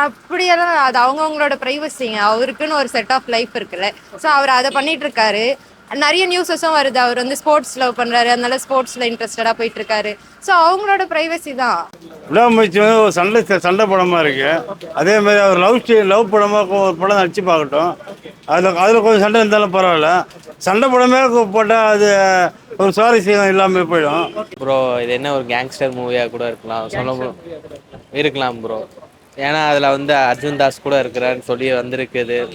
அப்படியெல்லாம் அது அவங்கவுங்களோட ப்ரைவசிங்க அவருக்குன்னு ஒரு செட் ஆஃப் லைஃப் இருக்குல்ல. ஸோ அவர் அதை பண்ணிட்டு இருக்காரு நிறைய நியூஸஸும் வருது. அவர் வந்து ஸ்போர்ட்ஸ் லவ் பண்றாரு. அதனால ஸ்போர்ட்ஸ்ல இன்ட்ரெஸ்டடா போயிட்டு இருக்காரு ஸோ அவங்களோட ப்ரைவசி தான். விடாமுயற்சி வந்து ஒரு சண்டை சண்டை படமா இருக்கு. அதே மாதிரி அவர் லவ் லவ் படமா கொ- ஒரு படம் நடிச்சு பார்க்கட்டும். அதில் அதில் கொஞ்சம் சண்டை இருந்தாலும் பரவாயில்ல. சண்டை படமே போட்டால் அது ஒரு சுவாரஸ்யம் இல்லாமல் போயிடும். ப்ரோ இது என்ன ஒரு கேங்ஸ்டர் மூவியாக கூட இருக்கலாம். சொல்ல இருக்கலாம் ப்ரோ ஏன்னா அதில் வந்து அர்ஜுன் தாஸ் கூட இருக்கிறான்னு சொல்லி வந்திருக்குது.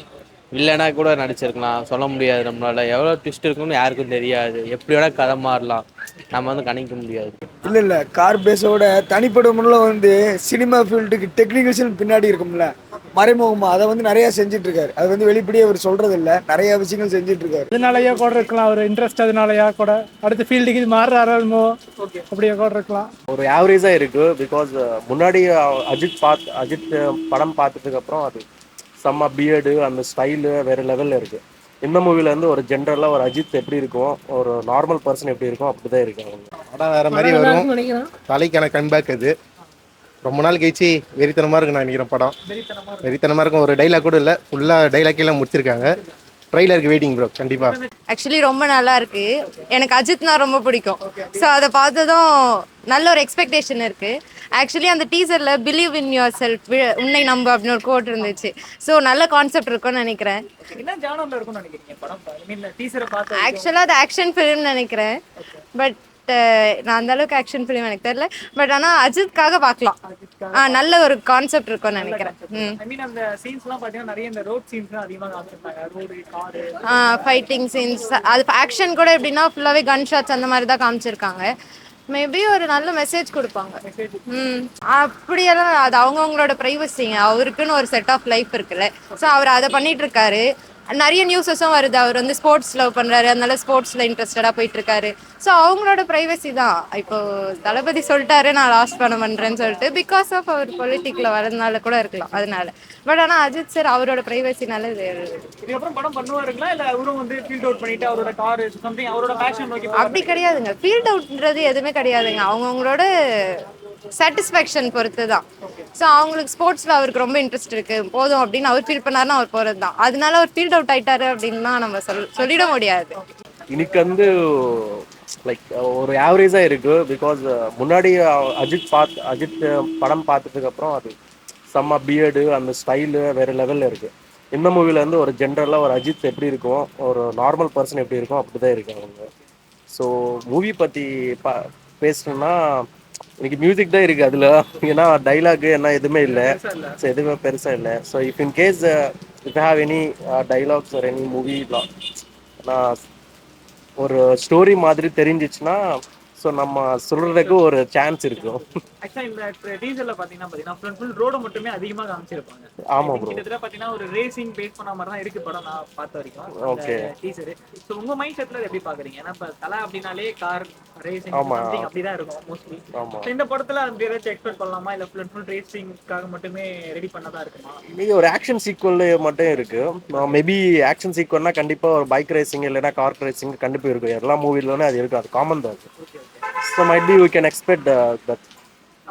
இல்லைனா கூட நடிச்சிருக்கலாம். சொல்ல முடியாது நம்மளால. எவ்வளோ ட்விஸ்ட் இருக்கும்னு யாருக்கும் தெரியாது. எப்படி வேணா கதை மாறலாம். நம்ம வந்து கணிக்க முடியாது. இல்லை இல்லை. கார் பேஸோட தனிப்பட்ட முறையில் வந்து சினிமா ஃபீல்டுக்கு டெக்னிக்கல்ஸ் பின்னாடி இருக்கும்ல. மறைமுகமாக அதை வந்து நிறையா செஞ்சுட்டு இருக்காரு அது வந்து வெளிப்படையே அவர் சொல்றது இல்ல நிறைய விஷயங்கள் செஞ்சுட்டு இருக்காரு அதனாலயா கூட இருக்கலாம். ஒரு இன்ட்ரெஸ்ட் அதனாலயா கூட. அடுத்த ஃபீல்டுக்கு இது மாறுறாரோ அப்படியே கூட இருக்கலாம். ஒரு ஆவரேஜாக இருக்குது பிகாஸ் முன்னாடி அஹ், அஜித் பாத் அஜித் படம் பார்த்ததுக்கு அப்புறம் அது செம்ம பியர்டு அந்த ஸ்டைலு வேறு லெவலில் இருக்குது இந்த மூவில இருந்து ஒரு ஜென்ரலாக ஒரு அஜித் எப்படி இருக்கும்? ஒரு நார்மல் பர்சன் எப்படி இருக்கும்? அப்படி தான் இருக்கு அவங்க. படம் வேற மாதிரி வரும். தலைக்கான கம்பேக் இது ரொம்ப நாள் கழிச்சு வெறித்தனமா இருக்கு நான் நினைக்கிறேன் படம். வெறித்தனமா இருக்கும். ஒரு டைலாக் கூட இல்லை. ஃபுல்லா டைலாக் எல்லாம் முடிச்சிருக்காங்க. ட்ரைலருக்கு வெயிட்டிங் ப்ரோ கண்டிப்பா. ஆக்சுவலி ரொம்ப நல்லா இருக்கு. எனக்கு அஜித்னா ரொம்ப பிடிக்கும். ஸோ அதை பார்த்ததும் நல்ல ஒரு எக்ஸ்பெக்டேஷன் இருக்கு. ஆக்சுவலி அந்த டீசர்ல பிலீவ் இன் யுவர் செல்ஃப் உன்னை நம்ப அப்படின்னு ஒரு கோட் இருந்துச்சு. ஸோ நல்ல கான்செப்ட் இருக்கும்னு நினைக்கிறேன். என்ன ஜானர்ல இருக்கும்னு நினைக்கிறீங்க படம்? ஐ மீன் டீசரை பார்த்து ஆக்சுவலாக அது ஆக்ஷன் ஃபிலிம்னு நினைக்கிறேன். பட் நான் அந்த அளவுக்கு ஆக்ஷன் ஃபிலிம் எனக்கு தெரியல. பட் ஆனால் அஜித்காக பார்க்கலாம். ஆ நல்ல ஒரு கான்செப்ட் இருக்கும்னு நினைக்கிறேன். ஃபைட்டிங் சீன்ஸ் அது ஆக்ஷன் கூட எப்படின்னா ஃபுல்லாகவே கன் ஷாட்ஸ் அந்த மாதிரி தான் காமிச்சிருக்காங்க. மேபி ஒரு நல்ல மெசேஜ் கொடுப்பாங்க. ம். அப்படியெல்லாம் அது அவங்கவுங்களோட ப்ரைவசிங்க அவருக்குன்னு ஒரு செட் ஆஃப் லைஃப் இருக்குல்ல. ஸோ அவர் அதை பண்ணிட்டு இருக்காரு. நிறைய நியூஸஸும் வருது. அவர் வந்து ஸ்போர்ட்ஸ் லவ் பண்றாரு. அதனால ஸ்போர்ட்ஸ்ல இன்ட்ரெஸ்டடா போயிட்டு இருக்காரு. ஸோ அவங்களோட ப்ரைவசி தான். இப்போ தளபதி சொல்லிட்டாரு நான் லாஸ்ட் படம் பண்றேன்னு சொல்லிட்டு பிகாஸ் ஆஃப் அவர் பொலிட்டிக்ல வரதுனால கூட இருக்கலாம். அதனால. பட் ஆனால் அஜித் சார் அவரோட ப்ரைவசினால இது இதுக்கப்புறம் படம் பண்ணுவாருங்களா? இல்ல அவரும் வந்து ஃபீல்ட் அவுட் பண்ணிட்டு அவரோட கார் சம்திங் அவரோட பேஷன் நோக்கி அப்படி கிடையாதுங்க. ஃபீல்ட் அவுட்ன்றது எதுவுமே கிடையாதுங்க. அவங்கவுங்களோட சாட்டிஸ்ஃபேக்ஷன் பொறுத்து தான் ஸோ அவங்களுக்கு ஸ்போர்ட்ஸில் அவருக்கு ரொம்ப இன்ட்ரெஸ்ட் இருக்குது போதும் அப்படின்னு அவர் ஃபீல் பண்ணாருன்னா அவர் போகிறது தான் அதனால அவர் ஃபீல்ட் அவுட் ஆயிட்டாரு அப்படின்னா நம்ம சொல் சொல்லிட முடியாது. இன்னைக்கு வந்து லைக் ஒரு ஆவரேஜாக இருக்குது பிகாஸ் முன்னாடி uh, அஜித் பார்த்து அஜித் uh, படம் பார்த்ததுக்கப்புறம் அது செம்ம பியர்டு அந்த ஸ்டைலு வேறு லெவலில் இருக்குது இந்த மூவில இருந்து ஒரு ஜென்ரலாக ஒரு அஜித் எப்படி இருக்கும்? ஒரு நார்மல் பர்சன் எப்படி இருக்கும்? அப்படி தான் இருக்கு அவங்க. ஸோ மூவி பற்றி பா பேசணும்னா இன்னைக்கு மியூசிக் தான் இருக்குது அதில். ஏன்னா டைலாக் என்ன எதுவுமே இல்லை. ஸோ எதுவுமே பெருசாக இல்லை. So if in case if have any dialogues or any movie நான் ஒரு ஸ்டோரி மாதிரி தெரிஞ்சிச்சுன்னா ஸோ நம்ம சொல்றதுக்கு ஒரு சான்ஸ் இருக்கும் ஆக்சுவலா இந்த டீசர்ல பாத்தீங்கன்னா பாத்தீங்கன்னா ஃபுல் ரோட மட்டுமே அதிகமா காமிச்சிருப்பாங்க. ஆமா. கிட்டத்தட்ட பாத்தீங்கன்னா ஒரு ரேசிங் பேஸ் பண்ண மாதிரி தான் இருக்கு படம் நான் பார்த்த வரைக்கும். Okay. டீசர் சோ உங்க மைண்ட் செட்ல எப்படி பாக்குறீங்க? ஏன்னா இப்ப தலை அப்படினாலே கார் ரேசிங் அப்படிதான் இருக்கும் மோஸ்ட்லி ஆமா. இந்த படத்துல அப்படி ஏதாச்சும் எக்ஸ்பெக்ட் பண்ணலாமா இல்ல ஃபுல் ஃபுல் ரேசிங்காக மட்டுமே ரெடி பண்ணதா இருக்குமா? இது ஒரு ஆக்ஷன் சீக்வல் மட்டும் இருக்கு. மேபி ஆக்ஷன் சீக்வல்னா கண்டிப்பா ஒரு பைக் ரேசிங் இல்லைன்னா கார் ரேசிங் கண்டிப்பா இருக்கும். எல்லா மூவிலமே அது இருக்கு. அது காமன் தான் so might be you can expect that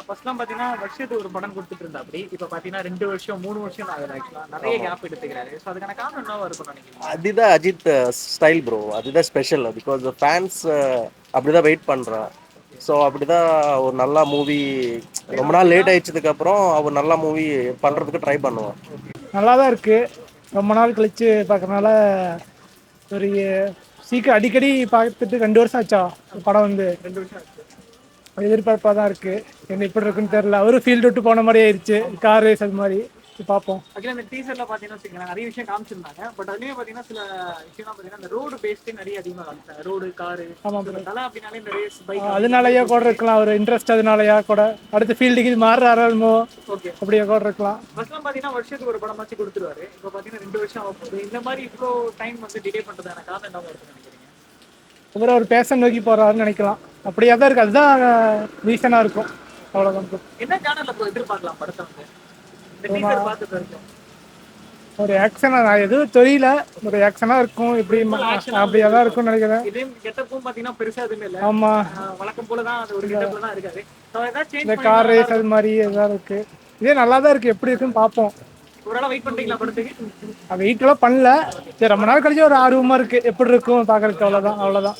ஃபர்ஸ்ட்லாம் பாத்தீங்கன்னா வருஷத்துக்கு ஒரு படம் கொடுத்துட்டு இருந்தா அப்படி இப்ப பாத்தீங்கன்னா ரெண்டு வருஷம் மூணு வருஷம் ஆகுது ஆக்சுவலா நிறைய கேப் எடுத்துக்கிறாரு. சோ அதுக்கான காரணம் என்னவா இருக்கும்னு நினைக்கிறீங்க? அதுதான் அஜித் ஸ்டைல் ப்ரோ அதுதான் ஸ்பெஷல் பிகாஸ் ஃபேன்ஸ் அப்படிதான் வெயிட் பண்றான் ஸோ அப்படிதான் ஒரு நல்ல மூவி ரொம்ப நாள் லேட் ஆயிடுச்சதுக்கு அப்புறம் அவர் நல்ல மூவி பண்றதுக்கு ட்ரை பண்ணுவான். நல்லா தான் இருக்கு. ரொம்ப நாள் கழிச்சு பார்க்கறனால ஒரு சீக்கிரம் அடிக்கடி பார்த்துட்டு ரெண்டு வருஷம் ஆச்சா? படம் வந்து. ரெண்டு வருஷம் ஆச்சு. எதிர்பார்ப்பாக தான் இருக்கு. என்ன இப்படி இருக்குன்னு தெரியல. அவரும் ஃபீல்டு விட்டு போன மாதிரி ஆயிடுச்சு. கார் ரேஸ் அது மாதிரி. பார்ப்போம். ஆக்சுவலா இந்த டீசர்ல பாத்தீங்கன்னா வச்சுக்கோங்களேன், நிறைய விஷயம் காமிச்சிருந்தாங்க. பட் அதுலயே பாத்தீங்கன்னா சில விஷயம் பாத்தீங்கன்னா இந்த ரோடு பேஸ்டு நிறைய அதிகமா காமிச்சாங்க. ரோடு காரு ஆமா தலை அப்படின்னாலே இந்த ரேஸ் பைக் அதனாலயா கூட இருக்கலாம். ஒரு இன்ட்ரெஸ்ட் அதனாலயா கூட. அடுத்த ஃபீல்டுக்கு இது மாறுறாரோ ஓகே அப்படியே கூட இருக்கலாம். ஃபர்ஸ்ட்லாம் பாத்தீங்கன்னா வருஷத்துக்கு ஒரு படம் வச்சு கொடுத்துருவாரு. இப்போ பாத்தீங்கன்னா ரெண்டு வருஷம் ஆக போகுது. இந்த மாதிரி இவ்வளோ டைம் வந்து டிலே பண்றதான காரணம் என்ன நினைக்கிறீங்க? அப்புறம் ஒரு பேஷன் நோக்கி போறாருன்னு நினைக்கலாம். அப்படியே தான் இருக்கு. அதுதான் ரீசனாக இருக்கும். அவ்வளோதான் என்ன சேனல்ல எதிர்பார்க்கலாம் படத்தை வந்து? ஒரு ஆக்ஷனாக நான் எதுவும் தெரியல. ஒரு ஆக்ஷனாக இருக்கும் இப்படி அப்படியே தான் இருக்கும்னு நினைக்கிறேன். இதே கெட்டப்பும் பாத்தீங்கன்னா பெருசா எதுவுமே இல்ல. ஆமா. வழக்கம் போல தான் இந்த கார் ரேஸ் அது மாதிரி எதாவது இருக்கு. இதே நல்லா தான் இருக்குது எப்படி இருக்குன்னு பார்ப்போம். ஒரு நாள் வெயிட் பண்றீங்களா படத்துக்கு? வெயிட்டெல்லாம் பண்ணல. சரி ரொம்ப நாள் கழிச்சு ஒரு ஆர்வமாக இருக்குது எப்படி இருக்கும் பார்க்கறதுக்கு அவ்வளோதான் அவ்வளோதான்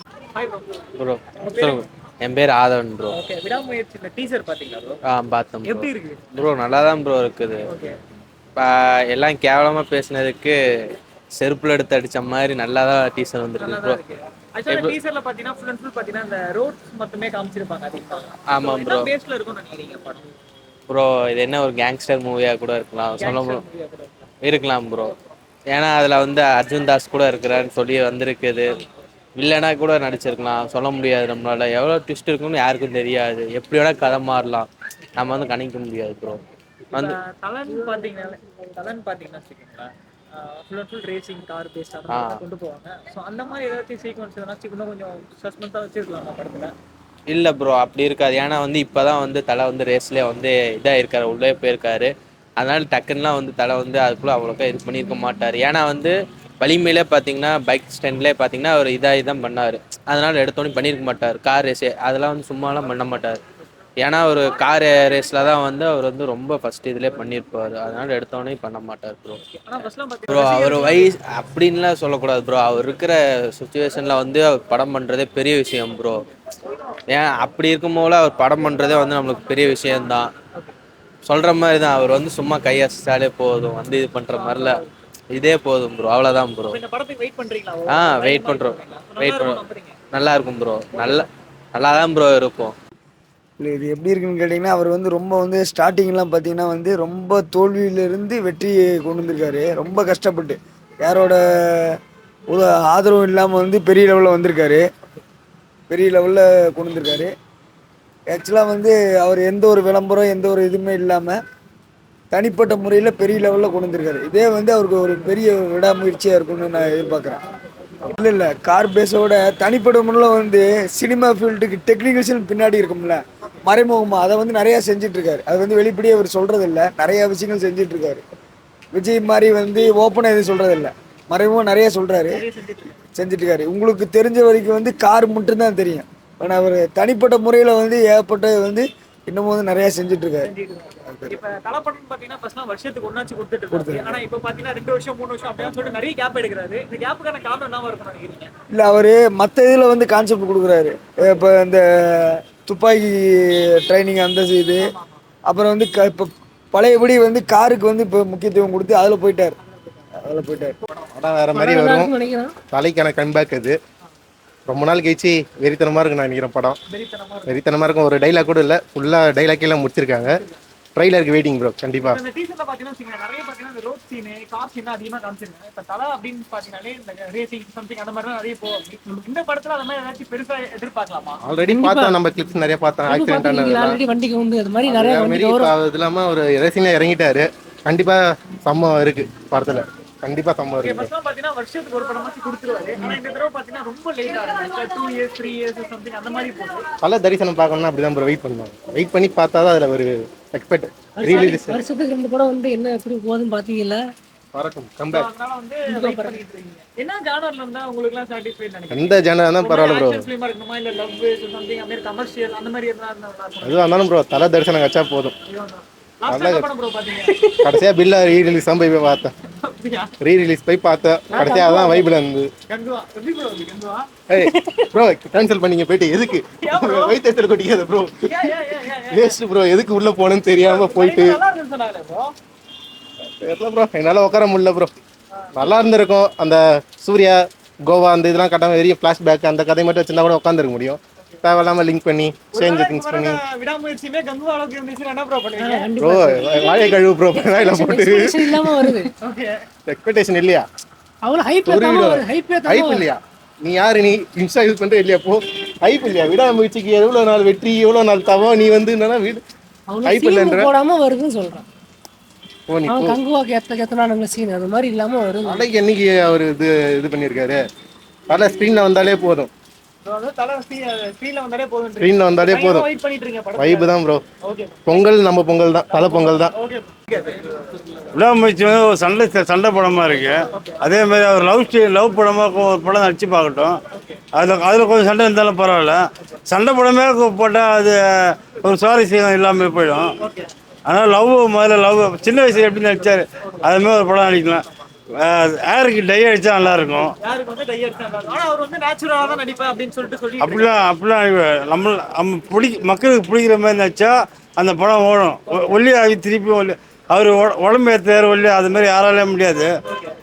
என் பேர் ஆதவன் ப்ரோ ஓகே விடாமுயற்சி இந்த டீசர் பாத்தீங்களா ப்ரோ ஆ பார்த்தேன் ப்ரோ எப்படி இருக்கு? ப்ரோ நல்லா தான் ப்ரோ இருக்குது எல்லாம் கேவலமாக பேசுனதுக்கு செருப்புல எடுத்து அடிச்ச மாதிரி நல்லா தான் டீசர் வந்துருக்கு ப்ரோ ஆக்சுவலா டீசர்ல பாத்தீங்கன்னா ஃபுல் அண்ட் ஃபுல் பாத்தீங்கன்னா இந்த ரோட்ஸ் மட்டுமே காமிச்சிருப்பாங்க ஆமா ப்ரோ பேஸ்ல இருக்கும்னு நினைக்கிறீங்க படம். ப்ரோ இது என்ன ஒரு கேங்ஸ்டர் மூவியாக கூட இருக்கலாம். சொல்ல இருக்கலாம். ப்ரோ ஏன்னா அதில் வந்து அர்ஜுன் தாஸ் கூட இருக்கிறான்னு சொல்லி வந்திருக்குது. வில்லனா கூட நடிச்சிருக்கலாம். சொல்ல முடியாது நம்மளால. எவ்வளோ ட்விஸ்ட் இருக்குன்னு யாருக்கும் தெரியாது. எப்படி வேணா கதை மாறலாம். நம்ம வந்து கணிக்க முடியாது ப்ரோ வந்து தலன் பாத்தீங்கன்னா தலன் பாத்தீங்கன்னா வச்சுக்கோங்களேன் full and full racing car based அந்த மாதிரி தான் கொண்டு போவாங்க. ஸோ அந்த மாதிரி ஏதாச்சும் சீக்வன்ஸ் எதனாச்சும் இன்னும் கொஞ்சம் சஸ்பென்ஸாக வச்சிருக்கலாம் படத்துல? இல்லை ப்ரோ அப்படி இருக்காது. ஏன்னா வந்து இப்போ தான் வந்து தலை வந்து ரேஸ்லேயே வந்து இதாக இருக்காரு உள்ளே போயிருக்காரு. அதனால டக்குன்னுலாம் வந்து தலை வந்து அதுக்குள்ளே அவ்வளோக்கா இது பண்ணியிருக்க மாட்டார். ஏன்னா வந்து வலிமையிலே பார்த்தீங்கன்னா பைக் ஸ்டாண்ட்லேயே பார்த்தீங்கன்னா அவர் இதாக தான் பண்ணார். அதனால எடுத்தோடனே பண்ணியிருக்க மாட்டார். கார் ரேஸு அதெல்லாம் வந்து சும்மாலாம் பண்ண மாட்டார். ஏன்னா ஒரு கார் ரேஸில் தான் வந்து அவர் வந்து ரொம்ப ஃபர்ஸ்ட் இதுலேயே பண்ணியிருப்பார் அதனால எடுத்தோடனே பண்ண மாட்டார் ப்ரோ ப்ரோ அவர் வயசு அப்படின்லாம் சொல்லக்கூடாது ப்ரோ அவர் இருக்கிற சுச்சுவேஷனில் வந்து அவர் படம் பண்ணுறதே பெரிய விஷயம் ப்ரோ ஏன் அப்படி இருக்கும்போது அவர் படம் பண்ணுறதே வந்து நம்மளுக்கு பெரிய விஷயம்தான். சொல்கிற மாதிரி தான் அவர் வந்து சும்மா கையசிச்சாலே போதும் வந்து இது பண்ணுற மாதிரில இதே போதும் ப்ரோ அவ்வளோதான் ப்ரோ இந்த படத்துக்கு வெயிட் பண்றீங்களா? ஆ வெயிட் பண்ணுறோம் வெயிட் பண்ணுறோம் நல்லா இருக்கும் ப்ரோ நல்ல நல்லா தான் ப்ரோ இருக்கும். இல்லை இது எப்படி இருக்குன்னு கேட்டிங்கன்னா அவர் வந்து ரொம்ப வந்து ஸ்டார்டிங்லாம் பார்த்தீங்கன்னா வந்து ரொம்ப தோல்வியிலிருந்து வெற்றியை கொண்டு வந்திருக்காரு. ரொம்ப கஷ்டப்பட்டு. யாரோட ஆதரவும் இல்லாமல் வந்து பெரிய லெவலில் வந்திருக்காரு. பெரிய லெவலில் கொண்டு வந்திருக்காரு. ஆக்சுவலாக வந்து அவர் எந்த ஒரு விளம்பரம் எந்த ஒரு இதுவுமே இல்லாமல் தனிப்பட்ட முறையில் பெரிய லெவலில் கொண்டு வந்திருக்காரு. இதே வந்து அவருக்கு ஒரு பெரிய விடாமுயற்சியாக இருக்கும்னு நான் எதிர்பார்க்குறேன். இல்லை இல்லை கார் பேஸோட தனிப்பட்ட முறையில் வந்து சினிமா ஃபீல்டுக்கு டெக்னிக்கல்ஸும் பின்னாடி இருக்கும்ல மறைமுகமாக அதை வந்து நிறையா செஞ்சிட்ருக்காரு அது வந்து வெளிப்படையே அவர் சொல்கிறது இல்லை நிறையா விஷயங்கள் செஞ்சிட்ருக்காரு விஜய் மாதிரி வந்து ஓப்பனாக எதுவும் சொல்கிறதில்ல மறைமுகம் நிறைய சொல்கிறாரு செஞ்சுட்டு உங்களுக்கு தெரிஞ்ச வரைக்கும் வந்து கார் மட்டும்தான் தெரியும். ஆனால் அவர் தனிப்பட்ட முறையில் வந்து ஏகப்பட்ட வந்து இன்னமும் வந்து நிறையா செஞ்சிட்ருக்காரு இப்ப பாத்தீங்கன்னா வருஷத்துக்கு ஒன்னாச்சு கொடுத்துட்டு இருக்காரு ஆனா இப்ப பாத்தீங்கன்னா ரெண்டு வருஷம் மூணு வருஷம் அப்படின்னு சொல்லிட்டு நிறைய கேப் எடுக்கிறாரு. இந்த கேப்புக்கான காரணம் என்னவா இருக்கும் நினைக்கிறீங்க? இல்லை அவர் மற்ற இதில் வந்து கான்செப்ட் கொடுக்குறாரு. இப்போ இந்த துப்பாக்கி ட்ரைனிங் அந்த இது அப்புறம் வந்து க இப்போ பழையபடி வந்து காருக்கு வந்து இப்போ முக்கியத்துவம் கொடுத்து அதில் போயிட்டார். அதில் போயிட்டார். படம் வேற மாதிரி வரும். தலைக்கான கம்பேக் அது. ரொம்ப நாள் கழிச்சு வெறித்தனமாக இருக்கு நான் நினைக்கிறேன் படம். வெறித்தனமாக இருக்கும். ஒரு டைலாக் கூட இல்லை. ஃபுல்லாக டைலாக் எல்லாம் முடிச்சிருக்காங்க. ட்ரைலருக்கு வெயிட்டிங் ப்ரோ கண்டிப்பாக இந்த டீசர்ல பாத்தீங்கன்னா நிறைய பாத்தீங்கன்னா இந்த ரோட் சீனு கார் சீன் அதிகமா காமிச்சிருக்காங்க. இப்ப தலை அப்படின்னு பாத்தீங்கன்னாலே இந்த ரேசிங் சம்திங் அந்த மாதிரி நிறைய போகும் இந்த படத்துல அந்த மாதிரி ஏதாச்சும் பெருசா எதிர்பார்க்கலாமா? ஆல்ரெடி பார்த்தேன் நம்ம கிளிப்ஸ் நிறைய பார்த்தேன் ஆக்சிடென்ட் ஆனதெல்லாம் ஆல்ரெடி வண்டிக்கு உண்டு. அது மாதிரி நிறைய வண்டி வரும். அது இல்லாமல் ஒரு ரேசிங்கில் இறங்கிட்டாரு. கண்டிப்பாக சம்பவம் இருக்கு படத்தில். இருக்கு ஃபர்ஸ்ட்லாம் பாத்தீங்கன்னா வருஷத்துக்கு ஒரு படமாச்சு கொடுத்துருவாரு. ஆனா இந்த தடவை பாத்தீங்கன்னா ரொம்ப லேட் ஆகுது. Two years three years something அந்த மாதிரி போகுது. பல தரிசனம் பார்க்கணும்னா அப்படி தான் ப்ரோ வெயிட் பண்ணுவாங்க வெயிட் பண்ணி பார்த்தா தான் அதில் ஒரு எக்ஸ்பெக்ட் ரீலீஸ் வருஷத்துக்கு ரெண்டு படம் வந்து என்ன எப்படி போகுதுன்னு பாத்தீங்கல்ல? வரட்டும் கம்பேக் அதனால வந்து wait பண்ணிட்டு இருக்கீங்க. என்ன ஜானர்ல இருந்தா உங்களுக்கு எல்லாம் சாட்டிஸ்ஃபைட் நினைக்கிறீங்க? எந்த ஜானர் தான் பரவாயில்ல ப்ரோ எதுவாக இருந்தாலும் ப்ரோ தலை தரிசனம் வச்சா போதும். கடைசியாக பில்லா ரீ ரிலீஸ் தான் போய் பார்த்தேன். ரீ ரிலீஸ் போய் பார்த்தேன் கடைசியாக அதான் வைபிள் இருந்து ப்ரோ கேன்சல் பண்ணீங்க போயிட்டு எதுக்கு? வயிற்றுல கொட்டிக்காத ப்ரோ வேஸ்ட் ப்ரோ எதுக்கு உள்ள போனேன்னு தெரியாம போயிட்டு. ப்ரோ தெரியல ப்ரோ என்னால் உட்கார முடியல ப்ரோ நல்லா இருந்திருக்கும். அந்த சூர்யா கோவா அந்த இதெல்லாம் கட்டாம வெறிய ஃப்ளாஷ்பேக் அந்த கதை மட்டும் வச்சிருந்தா கூட உட்காந்துருக்க முடியும். தேவையில்லாம லிங்க் பண்ணி சேஞ்ச் திங்ஸ் பண்ணி. விடாமுயற்சியுமே கங்குவா அளவுக்கு இருந்துச்சு என்ன ப்ரோ பண்ணுவீங்க ப்ரோ வாழை கழுவு ப்ரோ வாயில போட்டு. இல்லாம வருது. ஓகே எக்ஸ்பெக்டேஷன் இல்லையா? அவ்வளவு ஹைப் ஹைப் ஹைப் இல்லையா? நீ யாரு? நீ இன்ஸ்டா யூஸ் பண்ற இல்லையா? போ. ஹைப் இல்லையா? விடாமுயற்சிக்கு எவ்வளவு நாள் வெற்றி எவ்வளவு நாள் தவம் நீ வந்து என்னன்னா வீடு சீன் இல்லைன்ற? போடாம வருதுன்னு சொல்றான். அவன் கங்குவாக்கு எத்த எத்தனான சீன் அது மாதிரி இல்லாம வருது. நாளைக்கு என்னைக்கு அவர் இது இது பண்ணியிருக்காரு? பல ஸ்க்ரீன்ல வந்தாலே போதும். ஸ்க்ரீன்ல வந்தாலே போதும். வைப்பு தான் ப்ரோ ஓகே பொங்கல் நம்ம பொங்கல் தான். தலை பொங்கல் தான். விடாமுயற்சி வந்து ஒரு சண்டை சண்டை படமாக இருக்கு. அதே மாதிரி அவர் லவ் ஸ்டே லவ் படமாக ஒரு படம் நடிச்சு பார்க்கட்டும். அதில் அதில் கொஞ்சம் சண்டை இருந்தாலும் பரவாயில்ல. சண்டை படமே போட்டால் அது ஒரு சுவாரஸ்யம் இல்லாமல் போயிடும். ஆனால் லவ் முதல்ல லவ் சின்ன வயசுல எப்படி நடிச்சார் அது மாதிரி ஒரு படம் நடிக்கலாம். டை யாருக்கு வந்து டை அடிச்சா நல்லா இருக்கும். ஆனா அவர் வந்து நேச்சுரலா தான் நடிப்பேன் அப்படின்னு சொல்லிட்டு சொல்லி அப்படிலாம் அப்படிலாம். நம்ம நம்ம பிடி மக்களுக்கு பிடிக்கிற மாதிரி நடிச்சா அந்த படம் ஓடும். ஒல்லி ஆகி திருப்பி ஒல்லி அவர் உடம்பு ஏற்றார் ஒல்லி அது மாதிரி யாராலையும் முடியாது.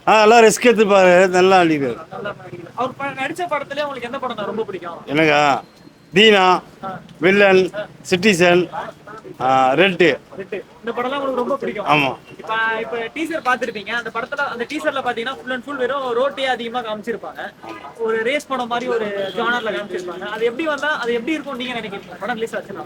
எல்லாம் ரிஸ்க் எடுத்துப்பாரு நல்லா நடிக்கிறார் நல்லா. அவர் ப- நடிச்ச படத்துல உங்களுக்கு எந்த படம் ரொம்ப பிடிக்கும்? எனக்கா? Dheena Villain Citizen Red. இந்த படம்லாம் உங்களுக்கு ரொம்ப பிடிக்கும். ஆமாம் இப்ப இப்ப டீசர் பாத்திருப்பீங்க அந்த படத்துல அந்த டீசர்ல பாத்தீங்கன்னா ஃபுல் அண்ட் ஃபுல் வெறும் ரோட்டே அதிகமா காமிச்சிருப்பாங்க. ஒரு ரேஸ் படம் மாதிரி ஒரு ஜானர்ல காமிச்சிருப்பாங்க. அது எப்படி வந்தா அது எப்படி இருக்கும் நீங்க நினைக்கிறீங்க? படம் ரிலீஸ் ஆச்சுன்னா.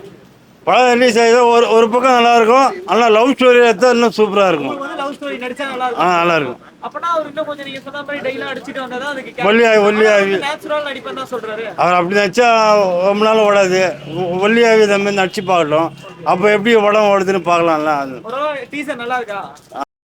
படம் ரிலீஸ் ஆகிதோ ஒரு ஒரு பக்கம் நல்லா இருக்கும். ஆனால் லவ் ஸ்டோரி எடுத்தால் இன்னும் சூப்பராக இருக்கும். ஸ்டோரி நடிச்சா நல்லா ஆ இருக்கும் நல்லா இருக்கும். அப்பனா அவர் இன்னும் கொஞ்சம் நீங்க சொன்ன மாதிரி டைலாம் அடிச்சிட்டு வந்தா அதுக்கு ஒல்லியாகி ஒல்லியாகி நேச்சுரல் நடிப்பேன் தான் சொல்றாரு. அவர் அப்படி நடிச்சா ரொம்ப நாள் ஓடாது. ஒ- ஒல்லியாகி இந்த மாதிரி நடிச்சு பார்க்கட்டும். அப்போ எப்படி படம் ஓடுதுன்னு பார்க்கலாம்ல. அது ஒரு டீசர் நல்லா இருக்கா?